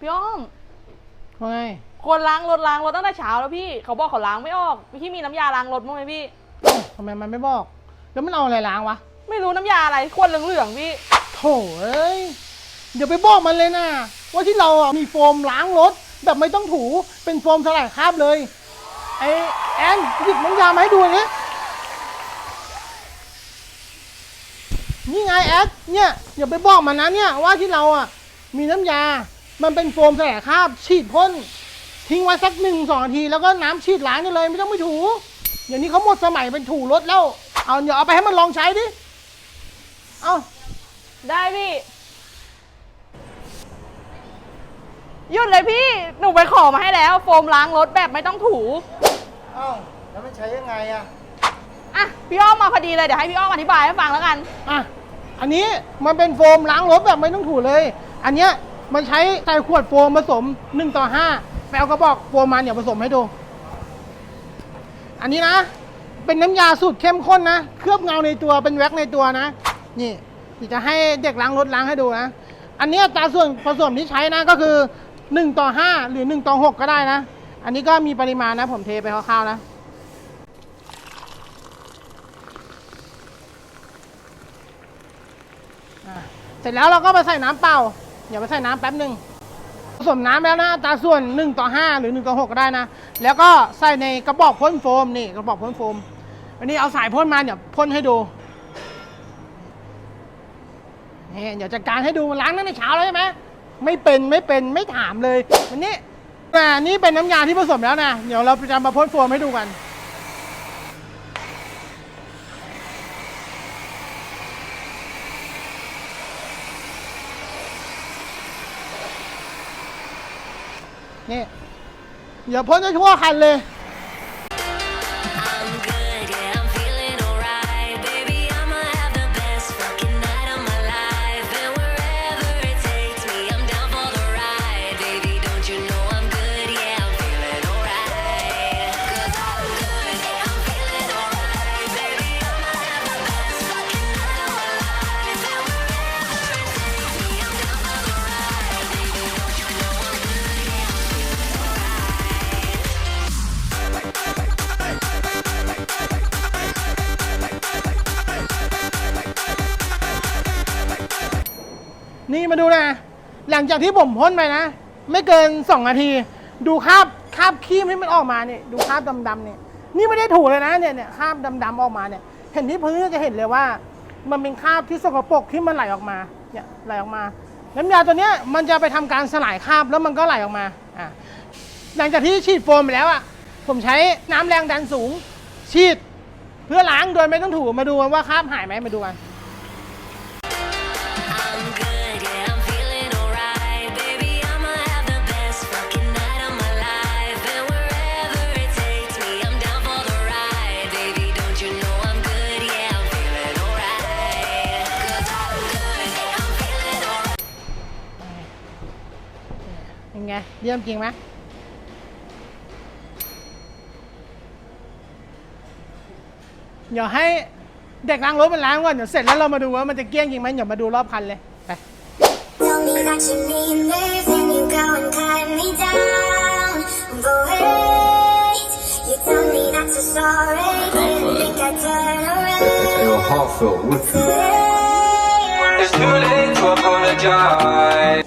พี่อ้อมว่าไงคนล้างรถล้างรถตั้งแต่เช้าแล้วพี่เขาบอกเขาล้างไม่ออกพี่มีน้ำยาล้างรถมั้างไหมพี่เอ้าทำไมมันไม่บอก แล้วมันเอาอะไรล้างวะไม่รู้น้ำยาอะไรขวดเหลืองๆพี่ โถเอ้ยเดี๋ยวไปบอกมันเลยนะว่าที่เราอะมีโฟมล้างรถแบบไม่ต้องถูเป็นโฟมสลายคราบเลยไอแอนหยิบน้ำยามาให้ดูหน่อยดินี่ไงแอดเนี่ยอย่าไปบอกมันนะเนี่ยว่าที่เราอะมีน้ำยา มันเป็นโฟมสลายคราบฉีดพ่นทิ้งไว้สักหนึ่งสองนาที แล้วก็น้ำฉีดล้างได้เลยไม่ต้องไปถูเดี๋ยวนี้เขาหมดสมัยเป็นถูรถแล้ว เอาเดี๋ยวเอาไปให้มันลองใช้ดิ เอาได้พี่ หยุดเลยพี่ หนูไปขอมาให้แล้ว โฟมล้างรถแบบไม่ต้องถูเอ้าแล้วมันใช้ยังไงอะอะ พี่อ้อมมาพอดีเลย เดี๋ยวให้พี่อ้อมอธิบายให้ฟังแล้วกัน อะ อันนี้มันเป็นโฟมล้างรถแบบไม่ต้องถูเลย อันเนี้ย มันใช้ใส่ขวดโฟมผสม1ต่อ5แปลกระบอกโฟมมันเดี๋ยวผสมให้ดู อันนี้นะ เป็นน้ำยาสูตรเข้มข้นนะ เคลือบเงาในตัวเป็นแว็กในตัวนะ นี่จะให้เด็กล้างรถล้างให้ดูนะ อันนี้ตาส่วนผสมที่ใช้นะก็คือ 1 ต่อ 5 หรือ 1 ต่อ 6 ก็ได้นะ อันนี้ก็มีปริมาณนะ ผมเทไปคร่าวๆนะอะเสร็จแล้วเราก็มาใส่น้ำเปล่า อย่าไปใส่น้ำแป๊บหนึ่งผสมน้ำแล้วนะตาส่วน 1 ต่อ 5 หรือ 1 ต่อ 6 ก็ได้นะ แล้วก็ใส่ในกระบอกพ่นโฟมนี่กระบอกพ่นโฟมอันนี้เอาสายพ่นมาเดี๋ยวพ่นให้ดูนี่เดี๋ยวจัดการให้ดูล้างตั้งแต่เช้าแล้วใช่ไหมไม่เป็นไม่เป็นไม่ถามเลยวันนี้อ่นี่เป็นน้ำยาที่ผสมแล้วนะ เดี๋ยวเราจะมาพ่นโฟมให้ดูกัน นี่ เดี๋ยวพ่นให้ทั่วคันเลย นี่มาดูนะ หลังจากที่ผมพ่นไปนะ ไม่เกิน 2 นาที ดูคราบคราบขี้ที่มันออกมาเนี่ยดูคราบดำๆเนี่ยนี่ไม่ได้ถูเลยนะเนี่ยเนี่ยคราบดำๆออกมาเนี่ย เห็นที่พื้นจะเห็นเลยว่า มันเป็นคราบที่สกปรกที่มันไหลออกมาเนี่ยไหลออกมาน้ำยาตัวเนี้ยมันจะไปทำการสลายคราบแล้วมันก็ไหลออกมาอะหลังจากที่ฉีดโฟมไปแล้วอะผมใช้น้ำแรงดันสูง ฉีดเพื่อล้างโดยไม่ต้องถูมาดูกันว่าคราบหายไหมมาดูกัน เป็นไงเยี่ยมจริงไหมเดี๋ยวให้เด็กล้างรถมันล้างก่อนเดี๋ยวเสร็จแล้วเรามาดูว่ามันจะเกลี้ยงจริงไหมเดี๋ยวมาดูรอบคันเลยไป Tell me that you mean this and you go and cut me down. But wait, you tell me that you're sorry. Didn't think I'd turn around. Your heartfelt with you. Today, It's too late to apologize.